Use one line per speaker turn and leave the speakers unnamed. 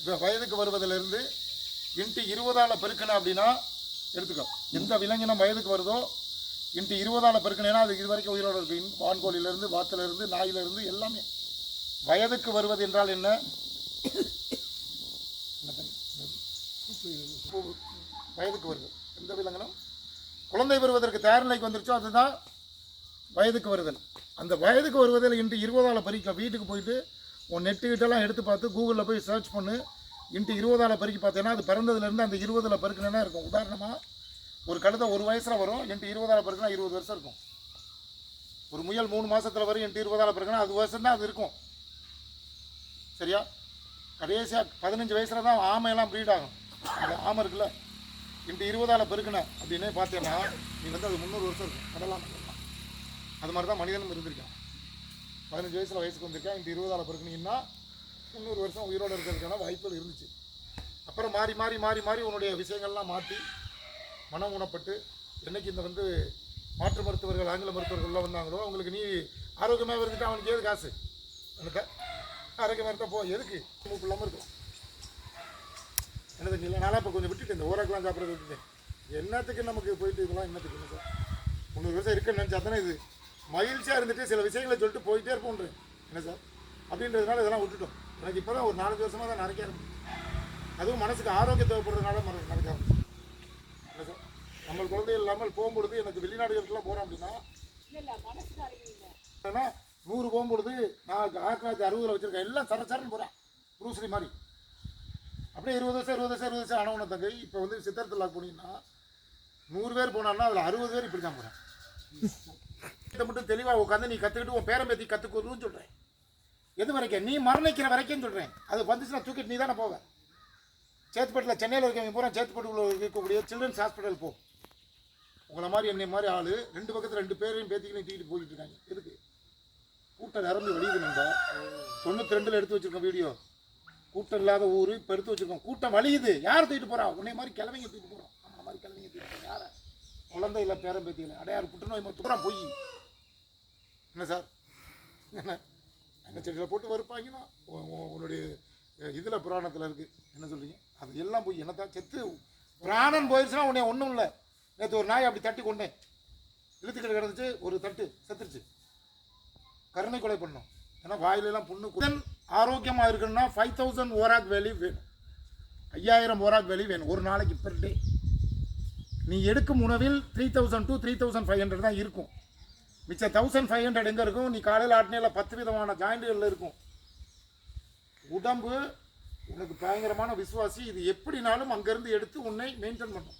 இப்போ வயதுக்கு வருவதிலிருந்து இன்ட்டு இருபதால் பெருக்கணும் அப்படின்னா எடுத்துக்கோ. எந்த விலங்கினம் வயதுக்கு வருதோ இன்ட்டு இருபதால் பெருக்கணும்னா அது இது வரைக்கும் உயிரோடு இருக்கு. வான்கோழிலேருந்து வான்கோழியிலேருந்து வாத்திலிருந்து நாயிலிருந்து எல்லாமே. வயதுக்கு வருவது என்றால் என்ன? பூ- வயதுக்கு வருது. எந்த விலங்கினம்? குழந்தை வருவதற்கு தயார் நிலைக்கு வந்துருச்சோ அதுதான் வயதுக்கு வருதல். அந்த வயதுக்கு வருவதில் இன்று இருபதால் பறிக்க வீட்டுக்கு போயிட்டு உன் நெட்டுக்கிட்டலாம் எடுத்து பார்த்து கூகுளில் போய் சர்ச் பண்ணு. இன்ட்டு இருபதால் பெருக்கி பார்த்தேன்னா அது பிறந்ததுலேருந்து அந்த இருபதில் பருக்குனா இருக்கும். உதாரணமாக ஒரு கழுதை ஒரு வயசில் வரும் என்ட்டு இருபதால் பருக்குனா இருபது வருஷம் இருக்கும். ஒரு முயல் மூணு மாதத்தில் வரும் என்ட்டு இருபதால் பருக்குனா அது வருஷம் தான் அது இருக்கும். சரியா? கடைசியாக பதினஞ்சு வயசில் தான் ஆமையெல்லாம் ப்ரீட் ஆகும். அந்த ஆமை இருக்குல்ல இன்ட்டு இருபதால் பெருக்கின அப்படின்னு பார்த்தீங்கன்னா நீ வந்து அது முந்நூறு வருஷம் இருக்கும். கடலாம் அது மாதிரி தான் மனிதனும் இருந்திருக்கான். பதினஞ்சு வயசில் வயசுக்கு வந்திருக்கேன். இந்த இருபதால் பிறகுனீங்கன்னா முந்நூறு வருஷம் உயிரோடு இருக்கிறதுக்கான வாய்ப்புகள் இருந்துச்சு. அப்புறம் மாறி மாறி மாறி மாறி உன்னுடைய விஷயங்கள்லாம் மாற்றி மனம் உணப்பட்டு என்னைக்கு இந்த வந்து மாற்று மருத்துவர்கள் ஆங்கில மருத்துவர்கள்லாம் வந்தாங்களோ அவங்களுக்கு நீ ஆரோக்கியமாக இருந்துட்டு அவனுக்கு ஏது காசு? எனக்கு ஆரோக்கியமாக இருந்தால் போ எதுக்கு? மூப்பு இல்லாமல் இருக்கும் என்னது இல்லை நானும் இப்போ கொஞ்சம் விட்டுட்டு இந்த ஓராக்கெலாம் சாப்பிட்றது விட்டுட்டேன். என்னத்துக்கு நமக்கு போயிட்டு இதெல்லாம் என்னத்துக்கு? முந்நூறு வருஷம் இருக்குன்னு நினச்சா தானே இது? மகிழ்ச்சியாக இருந்துட்டு சில விஷயங்களை சொல்லிட்டு போயிட்டே இருப்போன்றேன் என்ன சார்? அப்படின்றதுனால இதெல்லாம் விட்டுட்டோம். எனக்கு இப்போ தான் ஒரு நாலஞ்சு வருஷமாக தான் நினைக்க ஆரம்பிச்சேன் அதுவும் மனசுக்கு ஆரோக்கியம் தேவைப்படுறதுனால மன- நினைக்க ஆரம்பிச்சேன் என்ன சார்? நம்ம குழந்தை இல்லாமல் போகும்பொழுது எனக்கு வெளிநாடுகளுக்குலாம் போகிறோம் அப்படின்னா ஏன்னா நூறு போகும்பொழுது நான் ஆயிரத்தி தொள்ளாயிரத்தி அறுபதில் வச்சுருக்கேன். எல்லாம் சர சரன்னு போகிறேன் ப்ரூஸ்லி மாதிரி. அப்படியே இருபது வருஷம் இருபது வருஷம் இருபது வருஷம் ஆனவன தங்கை இப்போ வந்து சித்தரத்தில் போனீங்கன்னா நூறு பேர் போனான்னா அதில் அறுபது பேர் இப்படி தான் போகிறேன் இதை மட்டும் தெளிவாக உட்காந்து நீ கற்றுக்கிட்டு உன் பேரம்பேத்தி கற்றுக்கணும்னு சொல்கிறேன் எது வரைக்கும்? நீ மரணிக்கிற வரைக்கும் சொல்கிறேன் அது வந்துச்சுன்னா தூக்கிட்டு நீ தானே போவேன் சேத்துப்பட்டில் சென்னையில் இருக்கவங்க பூரா சேத்துப்பட்டுக்குள்ள இருக்கக்கூடிய சில்ட்ரன்ஸ் ஹாஸ்பிட்டல் போ. உங்களை மாதிரி என்னை மாதிரி ஆள் ரெண்டு பக்கத்தில் ரெண்டு பேரையும் பேத்திக்களையும் தூக்கிட்டு போயிட்டு இருக்காங்க. எதுக்கு? கூட்டம் நிரம்பி வழியுது நண்பா. தொண்ணூற்றி ரெண்டில் எடுத்து வச்சிருக்கோம் வீடியோ கூட்டம் இல்லாத ஊர் இப்போ எடுத்து வச்சுருக்கோம். கூட்டம் வலியுது யார் தூக்கிட்டு போகிறா உன்னை மாதிரி கிழமைங்க தூக்கிட்டு போகிறோம் அந்த மாதிரி கிழமைங்க தூக்கிட்டு போகிறோம் யாரை? குழந்தை இல்லை பேரம் பேத்தியில் அடையாறு புற்றுநோய் மொத்தம் போய். என்ன சார்? என்ன? என்ன செடியில் போட்டு வறுப்பாங்கன்னா உன்னுடைய இதில் புராணத்தில் இருக்குது என்ன சொல்கிறீங்க அது எல்லாம் போய் என்னத்தான் செத்து பிராணன் போயிடுச்சுன்னா உன்னை ஒன்றும் இல்லை. நேற்று ஒரு நாய் அப்படி தட்டி கொண்டேன். இழுத்துக்கிட்டு கிடந்துச்சு ஒரு தட்டு செத்துருச்சு. கருணை கொலை பண்ணோம். ஏன்னா வாயிலெல்லாம் புண்ணு குதன் ஆரோக்கியமாக இருக்கணும்னா ஃபைவ் தௌசண்ட் ஓராக் வேலி வேணும். ஐயாயிரம் ஓராக் வேலி வேணும். ஒரு நாளைக்கு பெர் டே நீ எடுக்கும் உணவில் three thousand to three thousand five hundred தான் இருக்கும். மிச்சம் தௌசண்ட் ஃபைவ் ஹண்ட்ரட் எங்கே இருக்கும்? நீ காலையில் ஆட்டினியில் பத்து விதமான ஜாயிண்டுகளில் இருக்கும். உடம்பு உனக்கு பயங்கரமான விசுவாசி இது எப்படினாலும் அங்கேருந்து எடுத்து உன்னை மெயின்டைன் பண்ணும்.